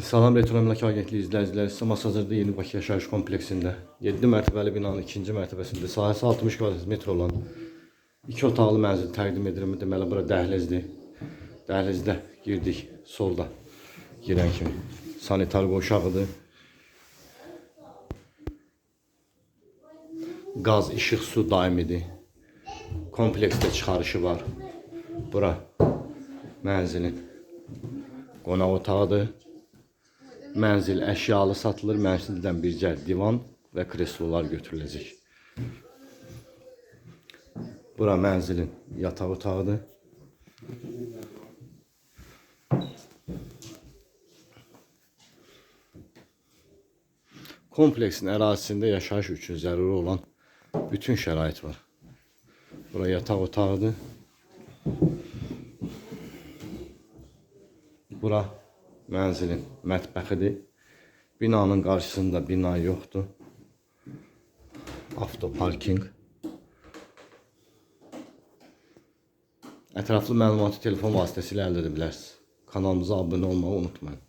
Salam Retro Əmlak Agentliyi izləyiciləri sizə Masazırda Yeni Bakı Yaşayış Kompleksində 7 mərtəbəli binanın ikinci mərtəbəsində sahəsi 60 kvadrat metr olan iki otaqlı mənzil təqdim edirəm. Deməli bura dəhlizdir. Dəhlizdə girdik solda girən kimi. Sanitar qovşağıdır. Qaz, işıq, su daimidir. Kompleksdə çıxarışı var. Bura mənzilin qonaq otağıdır. Mənzil əşyalı satılır. Mənzildən bircə divan və kreslolar götürüləcək. Bura mənzilin yataq otağıdır. Kompleksin ərazisində yaşayış üçün zəruri olan bütün şərait var. Bura yataq otağıdır. Bura mənzilin mətbəxidir. Binanın qarşısında bina yoxdur. Avtoparking. Ətraflı məlumatı telefon vasitəsilə əldə edə bilərsiniz. Kanalımıza abunə olmağı unutmayın.